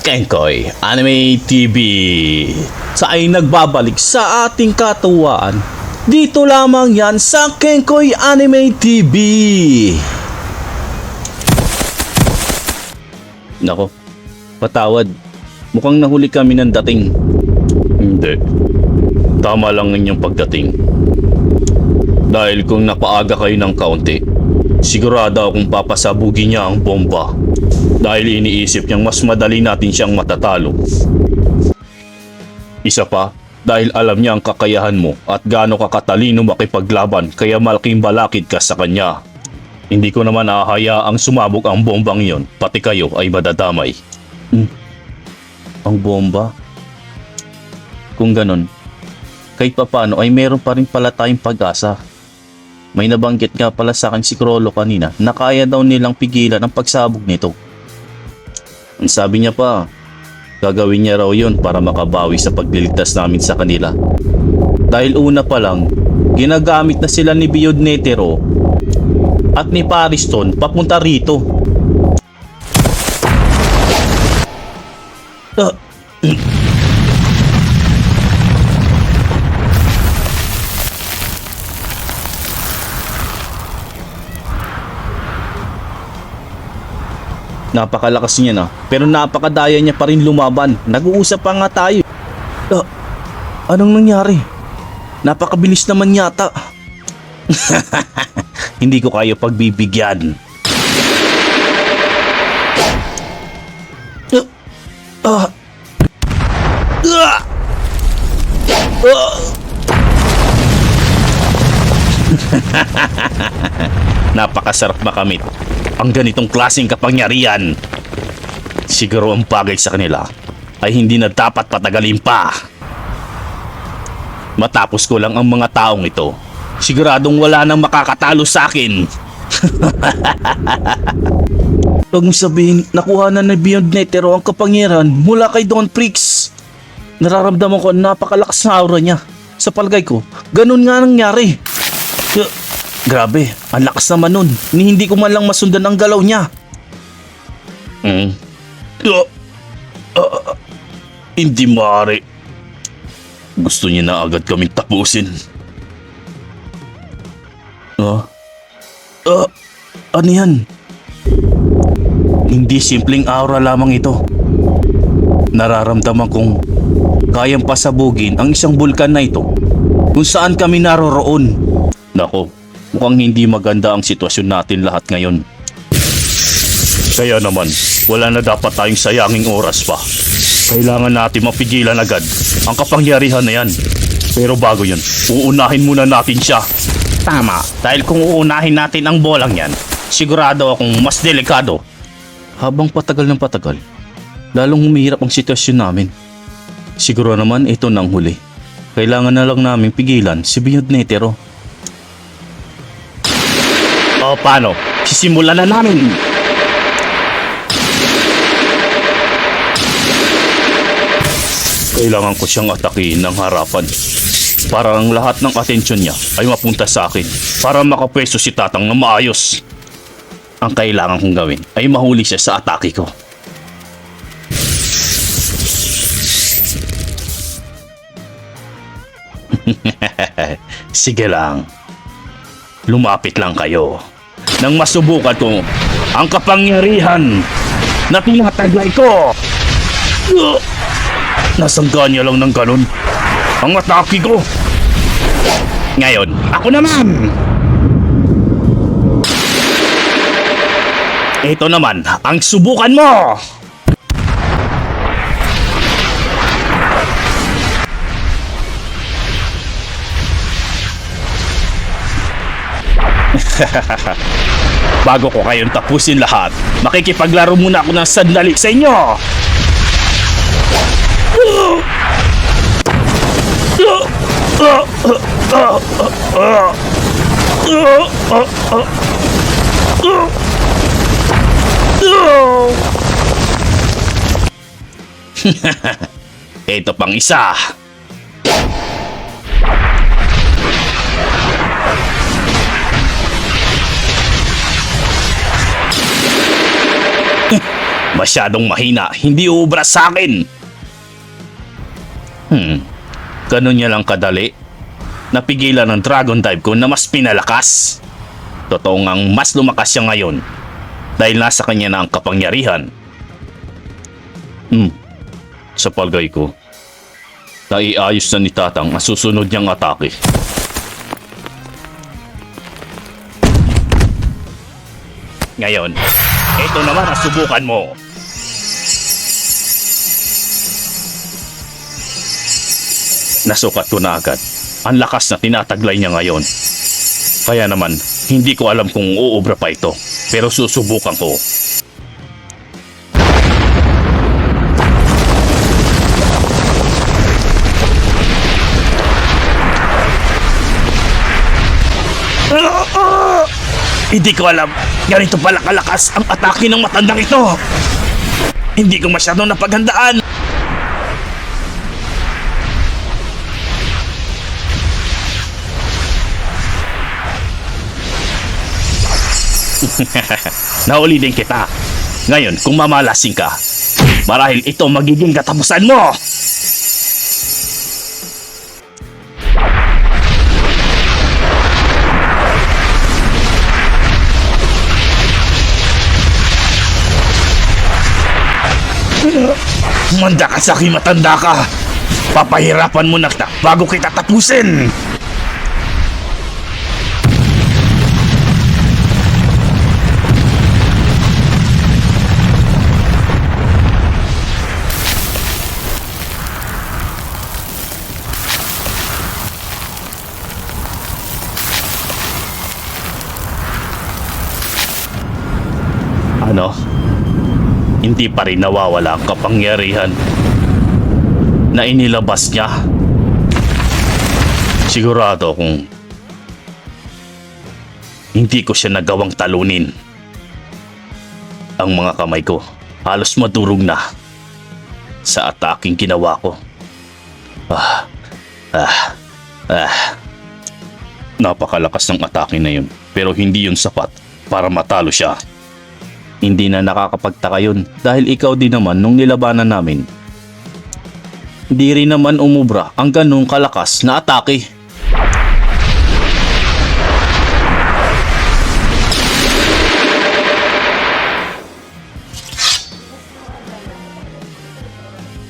Kenkoy Anime TV sa ay nagbabalik sa ating katuwaan. Dito lamang yan sa Kenkoy Anime TV. Nako, patawad. Mukhang nahuli kami ng dating. Hindi. Tama lang ang inyong pagdating. Dahil kung napaaga kayo ng kaunti, sigurado akong papasabugin niya ang bomba. Dahil iniisip niyang mas madali natin siyang matatalo. Isa pa, dahil alam niya ang kakayahan mo at gaano ka katalino makipaglaban kaya malaking balakid ka sa kanya. Hindi ko naman ahayaang sumabog ang bombang yon, pati kayo ay madadamay. Hmm. Ang bomba? Kung ganon, kahit papano ay meron pa rin pala tayong pag-asa. May nabanggit nga pala sa akin si Krolo kanina na kaya daw nilang pigilan ang pagsabog nito. Ang sabi niya pa, gagawin niya raw yun para makabawi sa pagliligtas namin sa kanila. Dahil una pa lang, ginagamit na sila ni Biyod Netero at ni Pariston papunta rito. Ah, Napakalakas niya na, pero napakadaya niya pa rin lumaban. Nag-uusap pa nga tayo. Ah, anong nangyari? Napakabilis naman yata. Hindi ko kayo pagbibigyan. Ah, ah, ah, ah. Napakasarap makamit ang ganitong klaseng kapangyarihan. Siguro ang bagay sa kanila ay hindi na dapat patagalin pa. Matapos ko lang ang mga taong ito, siguradong wala nang makakatalo sa akin. Huwag mong sabihin, nakuha na ni Beyond Netero ang kapangyarihan mula kay Don Prix. Nararamdaman ko ang napakalakas na aura niya. Sa palagay ko, ganun nga nangyari. Grabe, ang lakas naman nun. Ni hindi ko man lang masundan ang galaw niya. Hmm. Uh, uh, hindi maaari. Gusto niya na agad kaming tapusin. Ah? Uh, ano yan? Hindi simpleng aura lamang ito. Nararamdaman kong kayang pasabugin ang isang bulkan na ito kung saan kami naroroon. Nako, mukhang hindi maganda ang sitwasyon natin lahat ngayon. Kaya naman, wala na dapat tayong sayanging oras pa. Kailangan natin mapigilan agad ang kapangyarihan na yan. Pero bago yun, uunahin muna natin siya. Tama, dahil kung uunahin natin ang bolang yan, sigurado akong mas delikado. Habang patagal ng patagal, lalong humihirap ang sitwasyon namin. Siguro naman ito nang huli. Kailangan na lang namin pigilan si Beyond Netero. O paano? Sisimulan na namin. Kailangan ko siyang atakihin ng harapan. Para ang lahat ng atensyon niya ay mapunta sa akin para makapwesto si Tatang na maayos. Ang kailangan kong gawin ay mahuli siya sa atake ko. Sige lang. Lumapit lang kayo nang masubukan ko ang kapangyarihan na tinataglay ko. Nasangga niya lang ng ganun ang atake ko. Ngayon, ako naman! Ito naman ang subukan mo! Bago ko kayong tapusin lahat, makikipaglaro muna ako ng sandali sa inyo! Ito pang isa. Masyadong mahina, hindi uubra sa akin. Hmm, ganun niya lang kadali. Napigilan ng dragon type ko na mas pinalakas. Totoo ngang mas lumakas siya ngayon dahil nasa kanya na ang kapangyarihan. Hmm, sa palagay ko, naiayos na ni Tatang ang susunod niyang atake. Ngayon, ito naman ang subukan mo. Nasukat ko na agad. Ang lakas na tinataglay niya ngayon. Kaya naman, hindi ko alam kung uubra pa ito. Pero susubukan ko. Hindi ko alam. Ganito pala kalakas ang atake ng matandang ito. Hindi ko masyadong napaghandaan. Nauli din kita. Ngayon, kung mamalasing ka, marahil ito magiging katapusan mo. Manda ka sa akin, matanda ka. Papahirapan mo na kita bago kita tapusin. Hindi pa rin nawawala ang kapangyarihan na inilabas niya. Sigurado kung hindi ko siya nagawang talunin. Ang mga kamay ko halos madurog na sa ataking ginawa ko. Ah, ah, ah. Napakalakas ng atake na yun pero hindi yun sapat para matalo siya. Hindi na nakakapagtaka yun dahil ikaw din naman nung nilabanan namin. Hindi rin naman umubra ang ganong kalakas na atake.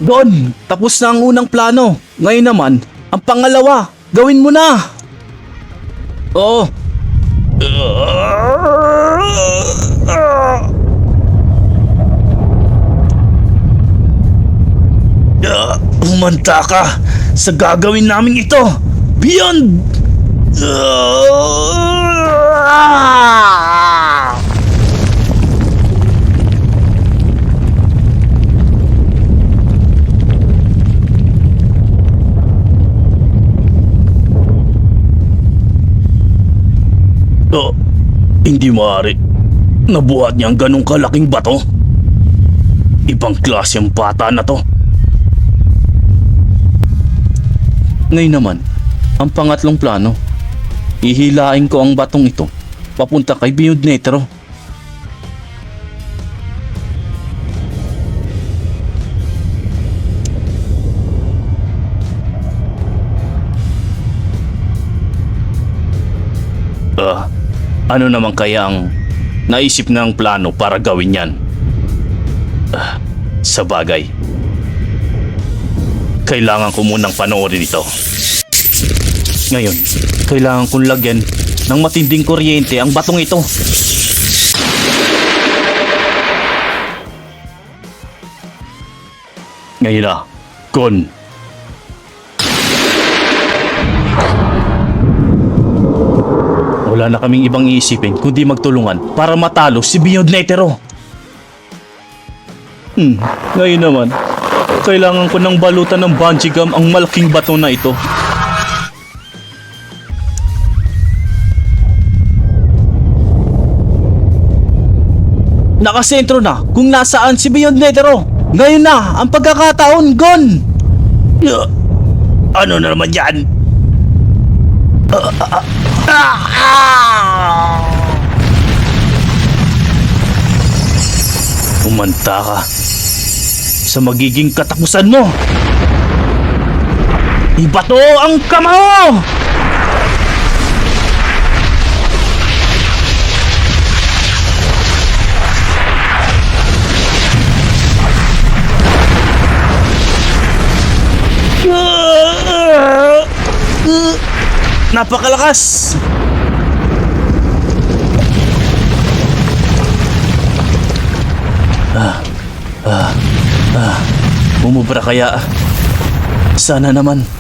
Don, tapos na ang unang plano. Ngayon naman, ang pangalawa, gawin mo na. Oo. Uh, umanta ka sa gagawin namin ito. Beyond! Ah! Oh, hindi maaari. Nabuhat niya ang ganong kalaking bato. Ibang klase ang bata na to. Ngayon naman, ang pangatlong plano. Ihilain ko ang batong ito papunta kay Beyond Netero. Ah, ano naman kaya ang naisip ng plano para gawin yan? Ah, sa bagay. Kailangan ko munang panoorin ito. Ngayon, kailangan kong lagyan ng matinding kuryente ang batong ito. Ngayon na, Gon. Wala na kaming ibang iisipin kundi magtulungan para matalo si Beyond Netero. Hmm, ngayon naman, kailangan ko ng balutan ng bungee gum ang malaking bato na ito. Nakasentro na kung nasaan si Beyond Netero. Ngayon na ang pagkakataon, Gon! Uh, ano na naman yan? Uh, uh, uh, ah! Humanta ka sa magiging katapusan mo. Ibato ang kamao! Napakalakas! Umubra kaya. Sana naman.